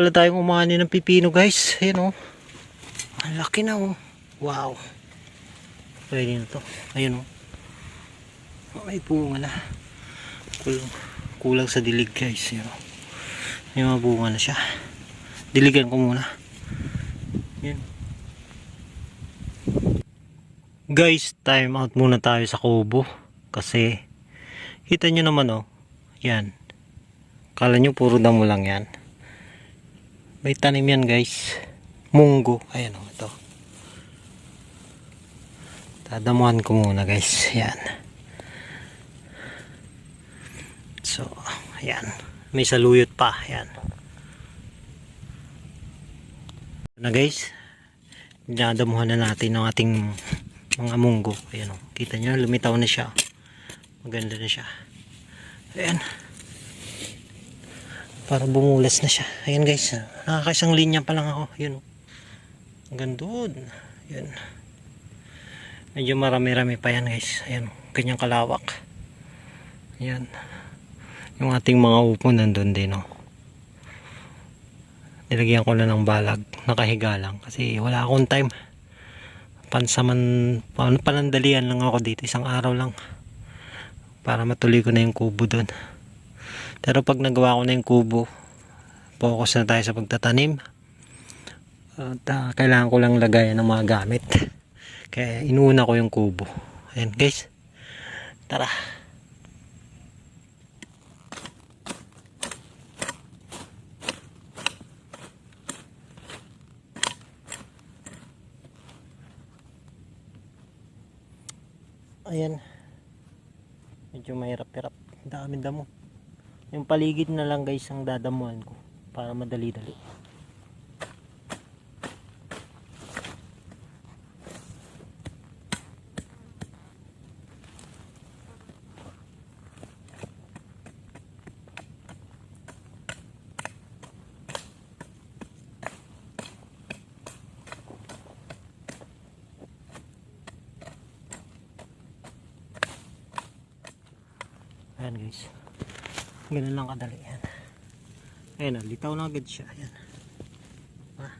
Wala tayong umani ng pipino guys. Ayan oh. Ang laki na oh. Wow. Pwede na to. Ayan oh. Oh, May bunga na. Kulang, kulang sa dilig guys. Ayan oh. May mga bunga na siya. Diligan ko muna. Ayan. Guys, time out muna tayo sa kubo. Kasi, kita nyo naman oh. Yan. Kala nyo puro damo lang yan. May tanim yan guys. Munggo. Ayan o, ito. Tadamuhan ko muna guys. Ayan. So, ayan. May saluyot pa. Ayan. Na guys. Dinadamuhan na natin ang ating mga munggo. Ayan o. Kita nyo, lumitaw na siya. Maganda na siya. Ayan para bumulas na siya ayan guys nakakaisang linya pa lang ako yun oh. hanggang doon yun medyo marami rami pa yan guys ayan oh. kanyang kalawak ayan yung ating mga upo nandun din oh. nilagyan ko lang ng balag nakahiga lang kasi wala akong time pansaman pan, panandalian lang ako dito isang araw lang para matuloy ko na yung kubo doon pero pag nagawa ko na yung kubo, focus na tayo sa pagtatanim. At ah, kailangan ko lang lagayan ng mga gamit. Kaya inuuna ko yung kubo. Ayan guys. Tara. Ayan. Medyo mahirap-hirap. Dami damo. Yung paligid na lang guys ang dadamuhan ko para madali-dali. Ayan guys. Ganun lang kadali yan. Ayan na, litaw na agad siya. Ayan. Ah.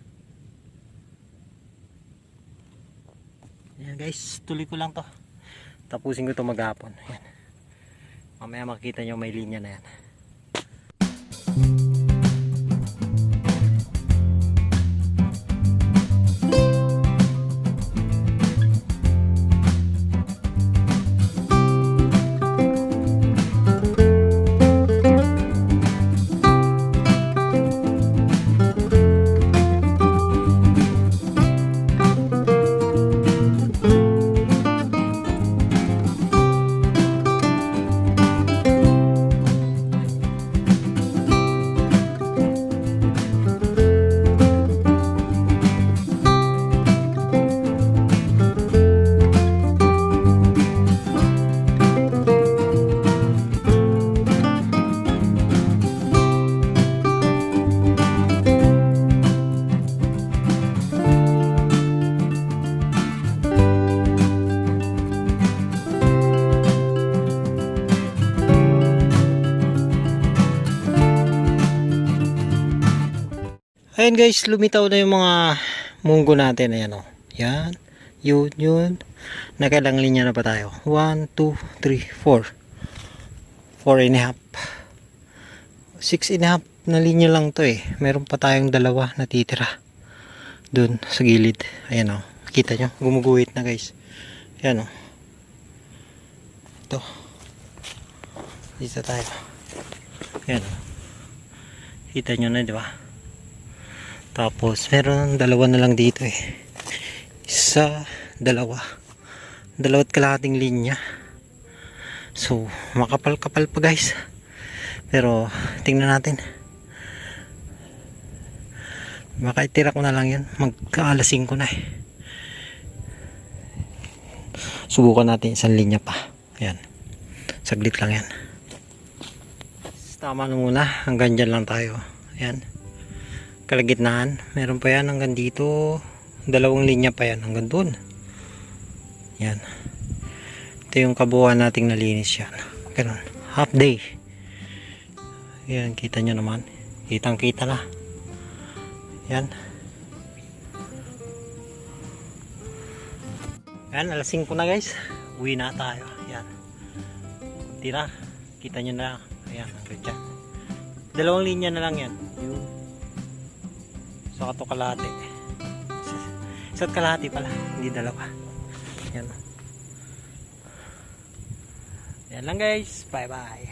Ayan guys, tuloy ko lang to. Tapusin ko to maghapon. Ayan. Mamaya makikita nyo may linya na yan. Ayan guys, lumitaw na yung mga munggo natin. Ayan o. Yan. Yun, yun. Nakailang linya na pa tayo? 1, 2, 3, 4. 4 and a half. 6 and a half na linya lang to eh. Meron pa tayong dalawa na titira. Doon sa gilid. Ayan o. Kita nyo. Gumuguhit na guys. Ayan o. Ito. Dito tayo. Ayan o. Kita nyo na di ba? Tapos, meron dalawa na lang dito eh. Isa, dalawa. Dalawat kalahating linya. So, makapal-kapal pa guys. Pero, tingnan natin. Baka itira ko na lang yan. Magkaalasing ko na eh. Subukan natin isang linya pa. Ayan. Saglit lang yan. Tama na muna. Hanggang dyan lang tayo. Ayan kalagitnaan meron pa yan hanggang dito dalawang linya pa yan hanggang doon yan Ito yung kabuuan nating nalinis yan. Ganun. Half day. Yan, kita nyo naman. Kitang kita na. Yan. Yan, alas 5 na guys. Uwi na tayo. Yan. Na. Kita nyo na. Ayan, hanggang dyan. Dalawang linya na lang yan. Yung sa kato kalahati. Isa- Isa't kalahati pala. Hindi dalawa. Yan. Yan lang guys. Bye bye.